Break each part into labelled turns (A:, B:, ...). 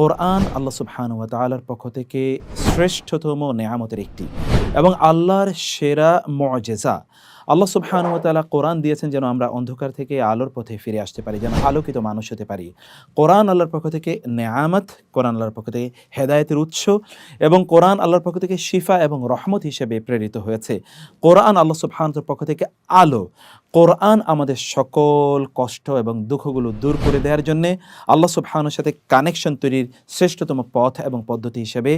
A: কোরআন আল্লাহ সুবহান ওয়া তাআলার পক্ষ থেকে শ্রেষ্ঠতম নেয়ামতের একটি এবং আল্লাহর সেরা মজেজা। আল্লাহ সুবহান ওয়া তাআলা কোরআন দিয়েছেন যেন আমরা অন্ধকার থেকে আলোর পথে ফিরে আসতে পারি, যেন আলোকিত মানুষ হতে পারি। কোরআন আল্লাহর পক্ষ থেকে নেয়ামত, কোরআন আল্লাহর পক্ষ থেকে হেদায়েতের উৎস এবং কোরআন আল্লাহর পক্ষ থেকে শিফা এবং রহমত হিসেবে প্রেরিত হয়েছে। কোরআন আল্লাহ সুবহানের পক্ষ থেকে আলো কোরআন আমাদের সকল কষ্ট এবং দুঃখগুলো দূর করে দেওয়ার জন্যে আল্লাহ সুবহানের সাথে কানেকশন তৈরির শ্রেষ্ঠতম পথ এবং পদ্ধতি হিসেবে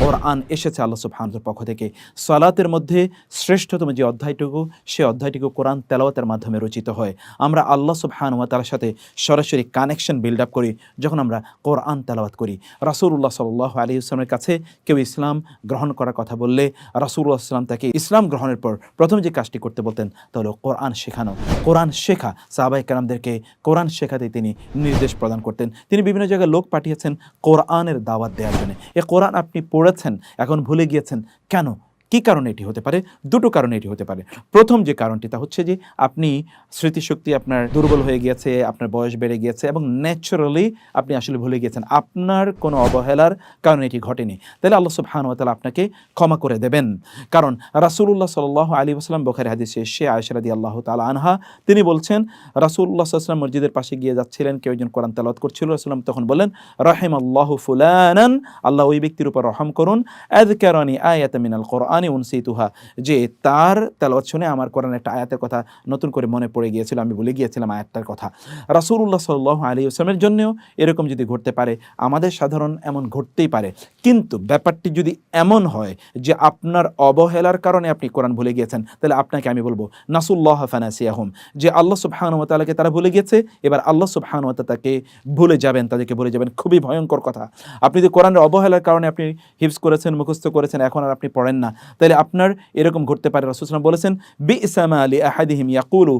A: কোরআন এসেছে আল্লাহ সুবহানের পক্ষ থেকে। সালাতের মধ্যে শ্রেষ্ঠতম যে অধ্যায়টুকু সে অধ্যায়টুকু কোরআন তেলাওয়াতের মাধ্যমে রচিত হয়। আমরা আল্লাহ সুবহান ওয়া তার সাথে সরাসরি কানেকশন বিল্ড আপ করি, যখন আমরা কোরআন তেলাওয়াত করি। রাসূলুল্লাহ সাল্লাহ আলী ইসলামের কাছে কেউ ইসলাম গ্রহণ করার কথা বললে, রাসূলুল্লাহ ইসলাম তাকে ইসলাম গ্রহণের পর প্রথম যে কাজটি করতে বলতেন তাহলে কোরআন কোরআন শেখানো, কোরআন শেখা। সাহাবাই কালামদেরকে কোরআন শেখাতে তিনি নির্দেশ প্রদান করতেন। তিনি বিভিন্ন জায়গায় লোক পাঠিয়েছেন কোরআনের দাওয়াত দেওয়ার জন্য। এ কোরআন আপনি পড়েছেন, এখন ভুলে গিয়েছেন, কেন? কি কারণে এটি হতে পারে? দুটো কারণে এটি হতে পারে। প্রথম যে কারণটি, তা হচ্ছে যে আপনি স্মৃতিশক্তি আপনার দুর্বল হয়ে গিয়েছে, আপনার বয়স বেড়ে গিয়েছে এবং ন্যাচারালি আপনি আসলে ভুলে গিয়েছেন। আপনার কোনো অবহেলার কারণে এটি ঘটেনি। তাহলে আল্লাহ তাআলা আপনাকে ক্ষমা করে দেবেন। কারণ রাসূলুল্লাহ সাল্লাল্লাহু আলাইহি ওয়াসাল্লাম বুখারী হাদিসে সে আয়েশা রাদিয়াল্লাহু তালা আনহা, তিনি বলছেন আলাইহি ওয়াসাল্লাম মসজিদের পাশে গিয়ে যাচ্ছিলেন, কেউ একজন কোরআন তেলাওয়াত করছিল রাসূলুল্লাহ তখন বললেন, রাহিমাল্লাহু ফুলানান, আল্লাহ ওই ব্যক্তির উপর রহম করুন, আযকারানি আয়াতা মিনাল কোরআনি উনসিতুহা, যে তার তেলাওয়াত শুনে আমার কোরআন একটা আয়াতের কথা নতুন করে মনে পড়ে গিয়েছিল, আমি ভুলে গিয়েছিলাম আয়াতটার কথা। রাসূলুল্লাহ সাল্লাল্লাহু আলাইহি ওয়াসাল্লামের জন্যও এরকম যদি ঘটতে পারে, আমাদের সাধারণ এমন ঘটতেই পারে। কিন্তু ব্যাপারটি যদি এমন হয় যে আপনার অবহেলার কারণে আপনি কোরআন ভুলে গিয়েছেন, তাহলে আপনাকে আমি বলব, নাসুল্লাহ ফানাসিয়াহুম। যে আল্লাহ সুবহানাহু ওয়া তারা ভুলে গিয়েছে, এবার আল্লাহ সুবহানাহু ওয়া তাকে ভুলে যাবেন, তাদেরকে ভুলে যাবেন। খুবই ভয়ঙ্কর কথা। আপনি যদি কোরআনের অবহেলার কারণে আপনি হিপস করেছেন, মুখস্থ করেছেন, এখন আর আপনি পড়েন না। তাহলে আপনার এরকম ঘটতে পারে। রাসূল বলেছেন বি ইসামা আলী আহাদিহিম ইয়াকুলু,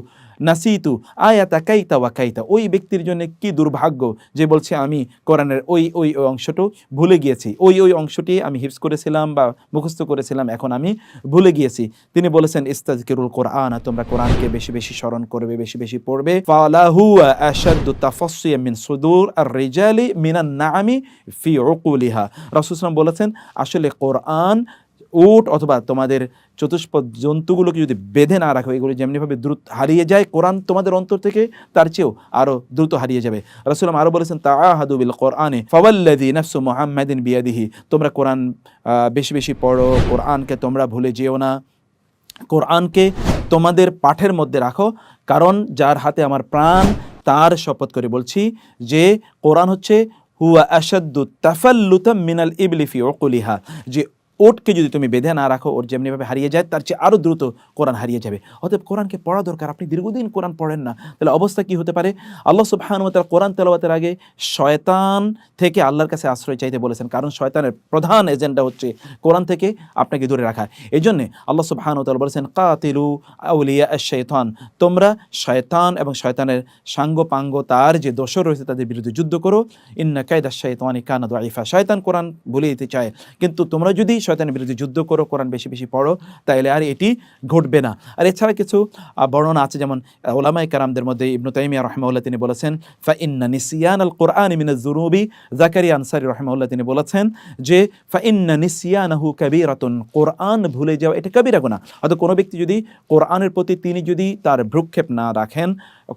A: নাসিতু আয়াতা কাইতা ওয়া কাইতা। ওই ব্যক্তির জন্য কি দুর্ভাগ্য যে বলছে, আমি কোরআনের ওই ওই ওই অংশটা ভুলে গিয়েছি। ওই ওই অংশটি আমি হিফজ করেছিলাম বা মুখস্থ করেছিলাম, এখন আমি ভুলে গিয়েছি। তিনি বলেছেন ইস্তাজকিরুল কোরআন, তোমরা কোরআনকে বেশি বেশি স্মরণ করবে, বেশি বেশি পড়বে। ফালাহু আশাদ্দু তাফাসসিয়া মিন সুদুর আর রিজালি মিনান নাআমি ফি উকুলিহা। রাসূল বলেছেন, আসলে কোরআন উট অথবা তোমাদের চতুষ্পদ জন্তুগুলোকে যদি বেঁধে না রাখো, এগুলো যেমনিভাবে দ্রুত হারিয়ে যায়, কোরআন তোমাদের অন্তর থেকে তার চেয়েও আরও দ্রুত হারিয়ে যাবে। রাসুলাম আরও বলেছেন তা আহাদুবিল কোরআনে ফওয়াল্লাদি নফসু মোহাম্মদিন বিয়াদিহি, তোমরা কোরআন বেশি বেশি পড়ো, কোরআনকে তোমরা ভুলে যেও না। কোরআনকে তোমাদের পাঠের মধ্যে রাখো, কারণ যার হাতে আমার প্রাণ, তার শপথ করে বলছি যে কোরআন হচ্ছে, হুয়া আসাদ্দু তাফাল্লুতাম মিনাল ইবলিফি ওকুলিহা যে ওটকে যদি তুমি বেঁধে না রাখো, ওর যেমনিভাবে হারিয়ে যায়, তার চেয়ে আরও দ্রুত কোরআন হারিয়ে যাবে। অতএব কোরআনকে পড়া দরকার, আপনি দীর্ঘদিন কোরআন পড়েন না, তাহলে অবস্থা কি হতে পারে? আল্লাহ তাআলা কোরআন তেলাওয়াতের আগে শয়তান থেকে আল্লাহর কাছে আশ্রয় চাইতে বলেছেন, কারণ শয়তানের প্রধান এজেন্ডা হচ্ছে কোরআন থেকে আপনাকে দূরে রাখা। এই জন্যে আল্লাহ তাআলা বলেছেন, কাতিলু আউলিয়া আশ-শাইতান তোমরা শয়তান এবং শয়তানের সাঙ্গ পাঙ্গ তার যে দোষর রয়েছে তাদের বিরুদ্ধে যুদ্ধ করো। ইন্না কায়দা শাইতানি কানা দাইফা শয়তান কোরআন ভুলে দিতে চায়। কিন্তু তোমরা যদি শয়তানের বিরুদ্ধে যুদ্ধ করো কোরআন বেশি বেশি পড়ো তাইলে আর এটি ঘটবে না। আর এছাড়া কিছু বর্ণনা আছে যেমন আহ, ওলামায়ে কারামদের মধ্যে ইবনু তাইমিয়া রহমাউল্লাহ তিনি বলেছেন ফা ইন্না নিসিয়ান আল কোরআন মিনাজ জুনুবি জাকারিয়া আনসারি রহমাউল্লাহ তিনি বলেছেন যে ফা ইন্না নিসিয়ানাহু কাবীরাতুন কোরআন ভুলে যাওয়া এটা কবিরা গুনাহ। অর্থাৎ কোনো ব্যক্তি যদি কোরআনের প্রতি তিনি যদি তার ভ্রুক্ষেপ না রাখেন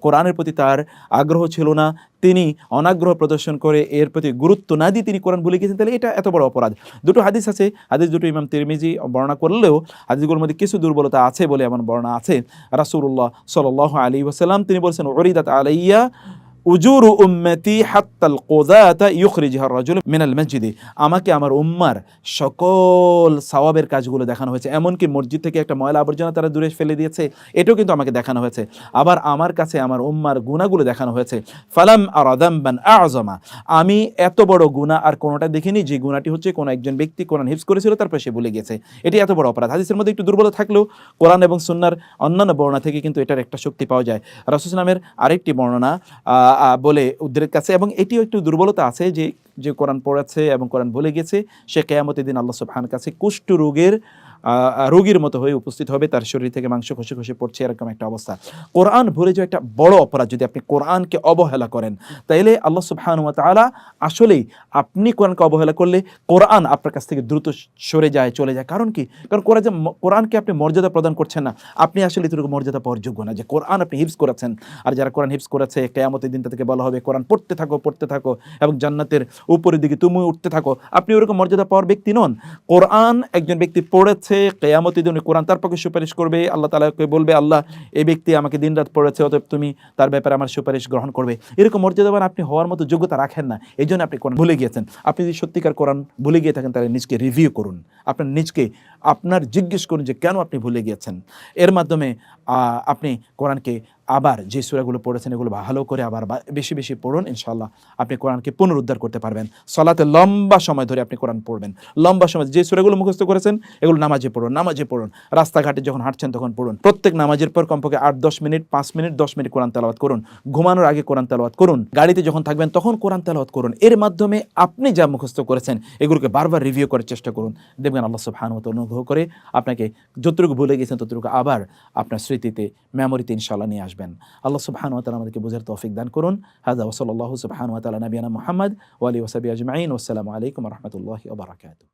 A: কোরআনের প্রতি তার আগ্রহ ছিল না। তিনি অনাগ্রহ প্রদর্শন করে এর প্রতি গুরুত্ব না দিয়ে তিনি কোরআন ভুলে গেছেন তাহলে এটা এত বড় অপরাধ। দুটো হাদিস আছে, হাদিস দুটো ইমাম তিরমিজি বর্ণনা করলেও হাদিসগুলোর মধ্যে কিছু দুর্বলতা আছে বলে এমন বর্ণনা আছে। রাসুল্লাহ সাল আলী ওসাল্লাম তিনি বলছেন অরিদাত আলাইয়া উজুরু উম্মতি হাত্তাল কোদাতা ইউখরিজহা রাজুল মিনাল মসজিদে। আমাকে আমার উম্মার সকল সওয়াবের কাজগুলো দেখানো হয়েছে। এমনকি মসজিদ থেকে একটা ময়লা আবর্জনা তারা দূরে ফেলে দিয়েছে, এটাও কিন্তু আমাকে দেখানো হয়েছে। আবার আমার কাছে আমার উম্মার গুণাগুলো দেখানো হয়েছে। ফালাম আর আদাম্বান আজমা। আমি এত বড় গুণা আর কোনোটা দেখিনি, যে গুণাটি হচ্ছে কোনো একজন ব্যক্তি কোরআন হিফজ করেছিল, তারপর সে ভুলে গেছে। এটি এত বড় অপরাধ। হাদিসের মধ্যে একটু দুর্বল থাকলেও কোরআন এবং সুন্নার অন্যান্য বর্ণনা থেকে কিন্তু এটার একটা শক্তি পাওয়া যায়। রাসুল নামের আরেকটি বর্ণনা বলে উদ্রেক কাছে, এবং এটিও একটু দুর্বলতা আছে যে যে কোরআন পড়াচ্ছে এবং কোরআন ভুলে গেছে, সে কেয়ামতের দিন আল্লাহ সুবহান কাছে কুষ্ঠ রোগের রোগীর মতো হয়ে উপস্থিত হবে, তার শরীর থেকে মাংস খসে খসে পড়ছে, এরকম একটা অবস্থা। কোরআন ভুলে যাওয়া একটা বড় অপরাধ, যদি আপনি কোরআনকে অবহেলা করেন, তাইলে আল্লাহ সুবহানাহু ওয়া তাআলা আসলেই আপনি কোরআনকে অবহেলা করলে কোরআন আপনার কাছ থেকে দ্রুত সরে যায়, চলে যায়। কারণ কি? কারণ কোরআন যে কোরআনকে আপনি মর্যাদা প্রদান করছেন না, আপনি আসলে এতটুকু মর্যাদা পাওয়ার যোগ্য না। যে কোরআন আপনি হিপস করেছেন, আর যারা কোরআন হিফজ করেছে, কেয়ামতের দিন থেকে বলা হবে, কোরআন পড়তে থাকো পড়তে থাকো, এবং জান্নাতের উপরের দিকে তুমি উঠতে থাকো। আপনি ওরকম মর্যাদা পাওয়ার ব্যক্তি নন। কোরআন একজন ব্যক্তি পড়েছে কেয়ামতের দিন কোরআন তার পক্ষে সুপারিশ করবে, আল্লাহ তালাকে বলবে, আল্লাহ, এই ব্যক্তি আমাকে দিন রাত পড়েছে, অতএব তুমি তার ব্যাপারে আমার সুপারিশ গ্রহণ করবে। এরকম মর্যাদাবান আপনি হওয়ার মতো যোগ্যতা রাখেন না। এই জন্য আপনি কোরআন ভুলে গিয়েছেন। আপনি যদি সত্যিকার কোরআন ভুলে গিয়ে থাকেন, তাহলে নিজকে রিভিউ করুন। আপনার নিজকে, আপনার জিজ্ঞেস করুন যে কেন আপনি ভুলে গিয়েছেন। এর মাধ্যমে আপনি কোরআনকে আবার যে সুরাগুলো পড়েছেন, এগুলো ভালো করে আবার বেশি বেশি পড়ুন ইনশাল্লাহ আপনি কোরআনকে পুনরুদ্ধার করতে পারবেন। সলাতে লম্বা সময় ধরে আপনি কোরআন পড়বেন। লম্বা সময়, যে সুরাগুলো মুখস্থ করেছেন, এগুলো নামাজে পড়ুন নামাজে পড়ুন। রাস্তাঘাটে যখন হাঁটছেন, তখন পড়ুন। প্রত্যেক নামাজের পর কমপক্ষে আট, দশ মিনিট, পাঁচ মিনিট, দশ মিনিট কোরআন তেলাওয়াত করুন। ঘুমানোর আগে কোরআন তেলাওয়াত করুন। গাড়িতে যখন থাকবেন, তখন কোরআন তেলাওয়াত করুন। এর মাধ্যমে আপনি যা মুখস্থ করেছেন, এগুলোকে বারবার রিভিউ করার চেষ্টা করুন। দেখবেন আল্লাহ তাআলা অনুগ্রহ করে আপনাকে যতটুকু ভুলে গেছেন, ততটুকু আবার আপনার স্মৃতিতে মেমোরিতে ইনশাআল্লাহ নিয়ে আসবেন আসবেন আল্লাহ সুবহান ওয়া তাআলা আমাদেরকে বুঝার তৌফিক দান করুন হাজা সাল্লাল্লাহু সুবহান ওয়া তাআলা নবিয়ানা মুহাম্মদ ওয়া মোহাম্মদ ওয়া ওসাবি আজমাইন ওয়া আসসালামু আলাইকুম ওয়া রাহমাতুল্লাহি ওয়া বারাকাতুহু